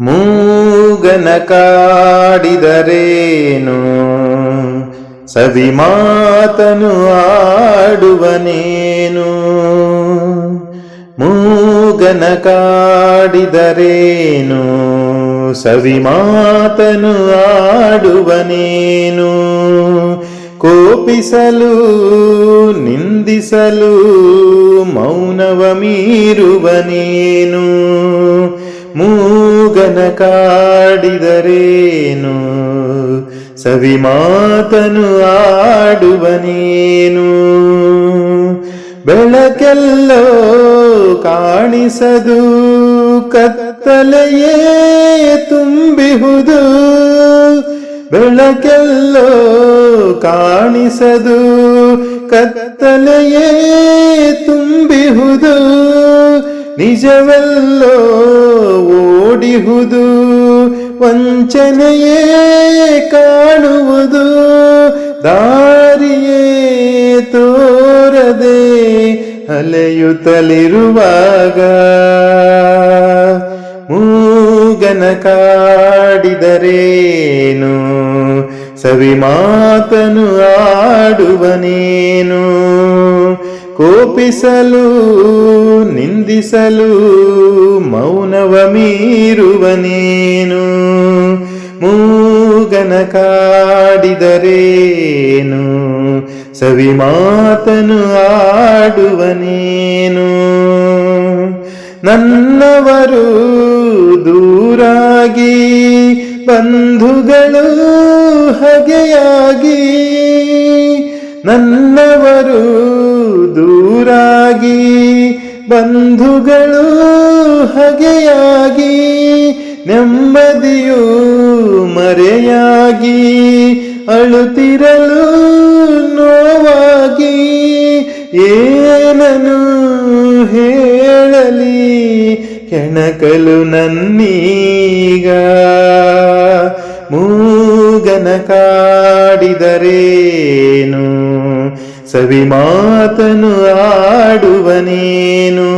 ಮೂಗನ ಕಾಡಿದರೇನು? ಸವಿ ಮಾತನು ಆಡುವನೇನು? ಮೂಗನ ಕಾಡಿದರೇನು? ಸವಿ ಮಾತನು ಆಡುವನೇನು? ಕೋಪಿಸಲು ನಿಂದಿಸಲು ಮೌನವ ಮೀರುವನೇನು? ಮೂಗನ ಕಾಡಿದರೇನು? ಸವಿ ಮಾತನು ಆಡುವನೇನು? ಬೆಳಕೆಲ್ಲೋ ಕಾಣಿಸದು ಕತ್ತಲೆಯೇ ತುಂಬಿಹುದು. ಬೆಳಕೆಲ್ಲೋ ಕಾಣಿಸದು ಕತ್ತಲೆಯೇ ತುಂಬಿಹುದು. ನಿಜವೆಲ್ಲೋ ಓಡಿಹುದು ವಂಚನೆಯೇ ಕಾಣುವುದು ದಾರಿಯೇ ತೋರದೆ ಅಲೆಯುತ್ತಲಿರುವಾಗ. ಮೂಗನ ಕಾಡಿದರೇನು ಸವಿ ಮಾತನು ಆಡುವನೇನು ಕೋಪಿಸಲು ನಿಂದಿಸಲು ಮೌನವ ಮೀರುವನೇನು ಮೂಗನ ಕಾಡಿದರೇನು? ಸವಿ ಮಾತನು ಆಡುವನೇನು ನನ್ನವರು ದೂರಾಗಿ ಬಂಧುಗಳು ಹಗೆಯಾಗಿ ನನ್ನವರು ಬಂಧುಗಳು ಹಗೆಯಾಗಿ ನೆಮ್ಮದಿಯೂ ಮರೆಯಾಗಿ ಅಳುತ್ತಿರಲು ನೋವಾಗಿ ಏನನು ಹೇಳಲಿ ಕೆಣಕಲು ನನ್ನೀಗ. ಮೂಗನ ಕಾಡಿದರೇನು? ಸವಿ ಮಾತನು ಆಡುವನೇನು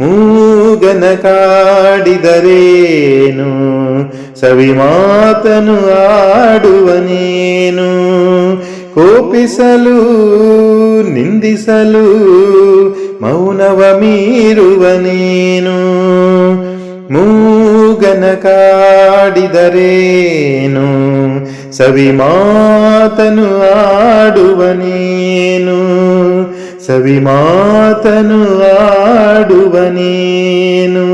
ಮೂಗನ ಕಾಡಿದರೇನು? ಸವಿ ಮಾತನು ಆಡುವನೇನು ಕೋಪಿಸಲು ನಿಂದಿಸಲು ಮೌನವ ಮೀರುವನೇನು? ಮೂಗನ ಕಾಡಿದರೇನು? ಸವಿ ಮಾತನು ಆಡುವನೇನು? ಸವಿ ಮಾತನು ಆಡುವನೇನು?